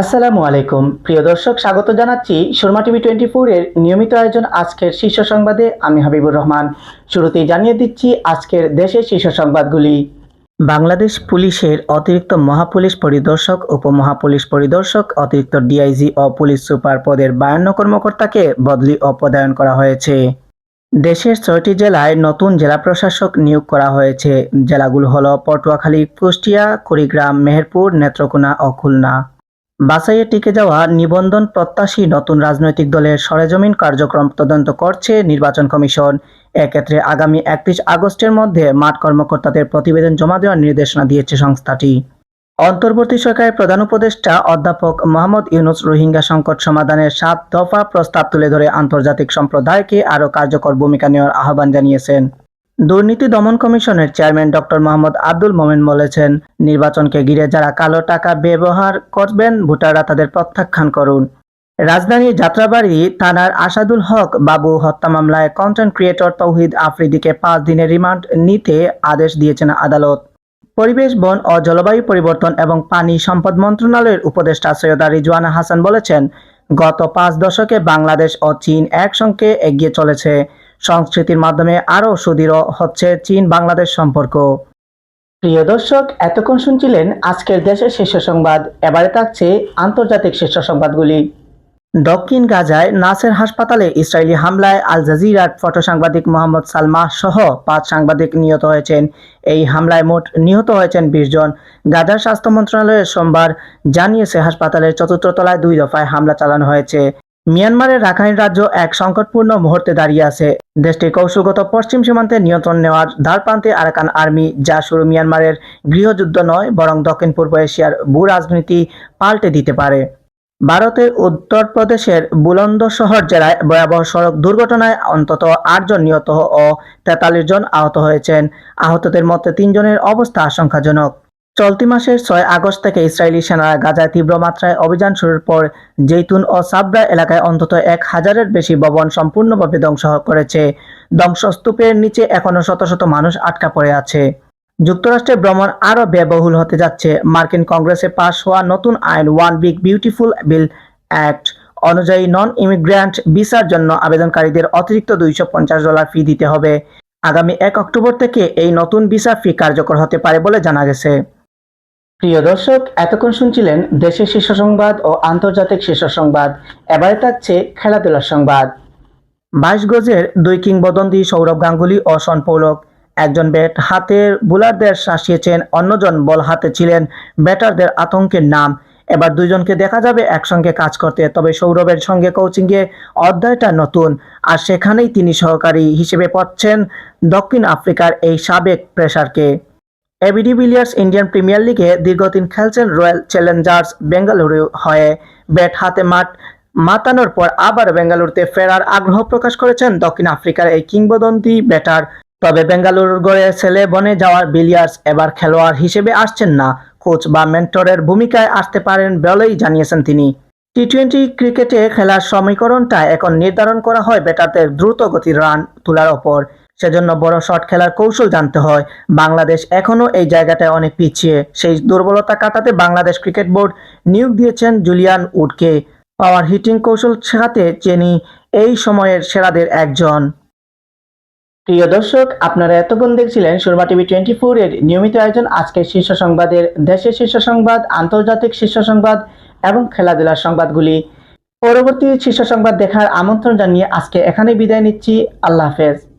আসসালামু আলাইকুম। প্রিয় দর্শক, স্বাগত জানাচ্ছি সুরমা টিভি টোয়েন্টি এর নিয়মিত আয়োজন আজকের শীর্ষ সংবাদে। আমি হাবিবুর রহমান। শুরুতেই জানিয়ে দিচ্ছি আজকের দেশের শীর্ষ সংবাদগুলি। বাংলাদেশ পুলিশের অতিরিক্ত মহাপুলিশ পরিদর্শক, উপমহাপুলিশ পরিদর্শক, অতিরিক্ত ডিআইজি ও পুলিশ সুপার পদের বায়ান্ন কর্মকর্তাকে বদলি ও করা হয়েছে। দেশের ছয়টি জেলায় নতুন জেলা প্রশাসক নিয়োগ করা হয়েছে। জেলাগুলো হল পটুয়াখালী, কুষ্টিয়া, কুড়িগ্রাম, মেহেরপুর, নেত্রকোনা ও খুলনা। বাছাইয়ে টিকে যাওয়া নিবন্ধন প্রত্যাশী নতুন রাজনৈতিক দলের সরেজমিন কার্যক্রম তদন্ত করছে নির্বাচন কমিশন। এক্ষেত্রে আগামী একত্রিশ আগস্টের মধ্যে মাঠ কর্মকর্তাদের প্রতিবেদন জমা দেওয়ার নির্দেশনা দিয়েছে সংস্থাটি। অন্তর্বর্তী সরকারের প্রধান উপদেষ্টা অধ্যাপক মোহাম্মদ ইউনুস রোহিঙ্গা সংকট সমাধানের সাত দফা প্রস্তাব তুলে ধরে আন্তর্জাতিক সম্প্রদায়কে আরও কার্যকর ভূমিকা নেওয়ার আহ্বান জানিয়েছেন। দুর্নীতি দমন কমিশনের চেয়ারম্যান ডক্টর মোহাম্মদ আব্দুল মোমেন বলেছেন, নির্বাচনকে ঘিরে যারা কালো টাকা ব্যবহার করবেন, ভোটাররা তাদের প্রত্যাখ্যান করুন। রাজধানীর যাত্রাবাড়ি থানার আসাদুল হক বাবু হত্যা মামলায় কন্টেন্ট ক্রিয়েটর তৌহিদ আফ্রিদিকে পাঁচ দিনের রিমান্ড নিতে আদেশ দিয়েছেন আদালত। পরিবেশ, বন ও জলবায়ু পরিবর্তন এবং পানি সম্পদ মন্ত্রণালয়ের উপদেষ্টা সৈয়দা রিজওয়ানা হাসান বলেছেন, গত পাঁচ দশকে বাংলাদেশ ও চীন একসঙ্গে এগিয়ে চলেছে। সংস্কৃতির মাধ্যমে আরও সুদৃঢ় হচ্ছে চীন বাংলাদেশ সম্পর্ক। প্রিয় দর্শক, এতক্ষণ শুনছিলেন আজকের দেশের শীর্ষ সংবাদ। এবারে থাকছে আন্তর্জাতিক শীর্ষ সংবাদগুলি। দক্ষিণ গাজায় নাসের হাসপাতালে ইসরায়েলি হামলায় আল জাজিরার ফটো সাংবাদিক মোহাম্মদ সালমা সহ পাঁচ সাংবাদিক নিহত হয়েছেন। এই হামলায় মোট নিহত হয়েছেন বিশ জন। গাজার স্বাস্থ্য মন্ত্রণালয়ের সোমবার জানিয়েছে, হাসপাতালের চতুর্থ তলায় দুই দফায় হামলা চালানো হয়েছে। মিয়ানমারের রাখাইন রাজ্য এক সংকটপূর্ণ মুহূর্তে দাঁড়িয়ে আছে। দেশটির কৌশলগত পশ্চিম সীমান্তে নিয়ন্ত্রণ নেওয়ার দ্বারপ্রান্তে আরাকান আর্মি যা শুরু মিয়ানমারের গৃহযুদ্ধ নয়, বরং দক্ষিণ পূর্ব এশিয়ার ভূ রাজনীতি পাল্টে দিতে পারে। ভারতের উত্তরপ্রদেশের বুলন্দ শহর জেলায় ভয়াবহ সড়ক দুর্ঘটনায় অন্তত আটজন নিহত ও তেতাল্লিশ জন আহত হয়েছেন। আহতদের মধ্যে তিনজনের অবস্থা আশঙ্কাজনক। চলতি মাসের ছয় আগস্ট থেকে ইসরায়েলি সেনারা গাজায় তীব্র মাত্রায় অভিযান শুরুর পর জৈতুন ও সাবরা এলাকায় অন্তত এক হাজারের বেশি ভবন সম্পূর্ণভাবে ধ্বংস করেছে। ধ্বংসস্তূপের নিচে এখনও শত শত মানুষ আটকা পড়ে আছে। যুক্তরাষ্ট্রে ভ্রমণ আরও ব্যয়বহুল হতে যাচ্ছে। মার্কিন কংগ্রেসে পাশ হওয়া নতুন আইন one big beautiful bill act অনুযায়ী নন ইমিগ্র্যান্ট ভিসার জন্য আবেদনকারীদের অতিরিক্ত দুইশো পঞ্চাশ ডলার ফি দিতে হবে। আগামী এক অক্টোবর থেকে এই নতুন ভিসা ফি কার্যকর হতে পারে বলে জানা গেছে। প্রিয় দর্শক, এতক্ষণ শুনছিলেন দেশের শীর্ষ সংবাদ ও আন্তর্জাতিক শীর্ষ সংবাদ। এবারে থাকছে খেলাধুলার সংবাদ। বাইশ গজের দুই কিংবদন্তি সৌরভ গাঙ্গুলি ও শন পৌলক। একজন ব্যাট হাতের বোলারদের শাসিয়েছেন, অন্যজন বল হাতে ছিলেন ব্যাটারদের আতঙ্কের নাম। এবার দুজনকে দেখা যাবে একসঙ্গে কাজ করতে, তবে সৌরভের সঙ্গে কোচিংয়ে অধ্যায়টা নতুন। আর সেখানেই তিনি সহকারী হিসেবে পাচ্ছেন দক্ষিণ আফ্রিকার এই সাবেক প্রেসারকে এবিডি বিলিয়ার্স ইন্ডিয়ান প্রিমিয়ার লিগে দীর্ঘদিন খেলছেন রয়্যাল চ্যালেঞ্জার্স বেঙ্গালুরু হয়ে। ব্যাট হাতে মাঠ মাতানোর পর আবার বেঙ্গালুরুতে ফেরার আগ্রহ প্রকাশ করেছেন দক্ষিণ আফ্রিকার এই কিংবদন্তি ব্যাটার। তবে বেঙ্গালুরুর গড়ে ছেলে বনে যাওয়ার বিলিয়ার্স এবার খেলোয়াড় হিসেবে আসছেন না। কোচ বা মেন্টরের ভূমিকায় আসতে পারেন বলেই জানিয়েছেন তিনি। টি টোয়েন্টি ক্রিকেটে খেলার সমীকরণটা এখন নির্ধারণ করা হয় ব্যাটারদের দ্রুত গতির রান তোলার ওপর। সেজন্য বড় শট খেলার কৌশল জানতে হয়। বাংলাদেশ এখনও এই জায়গাটায় অনেক পিছিয়ে। সেই দুর্বলতা কাটাতে বাংলাদেশ ক্রিকেট বোর্ড নিয়োগ দিয়েছেন জুলিয়ান উডকে। পাওয়ার হিটিং কৌশল শেখাতে চেনি এই সময়ের সেরাদের একজন। প্রিয় দর্শক, আপনারা এতক্ষণ দেখছিলেন সুরমা টিভি টোয়েন্টি ফোর এর নিয়মিত আয়োজন আজকের শীর্ষ সংবাদের দেশের শীর্ষ সংবাদ, আন্তর্জাতিক শীর্ষ সংবাদ এবং খেলাধুলার সংবাদগুলি। পরবর্তী শীর্ষ সংবাদ দেখার আমন্ত্রণ জানিয়ে আজকে এখানে বিদায় নিচ্ছি। আল্লাহ হাফেজ।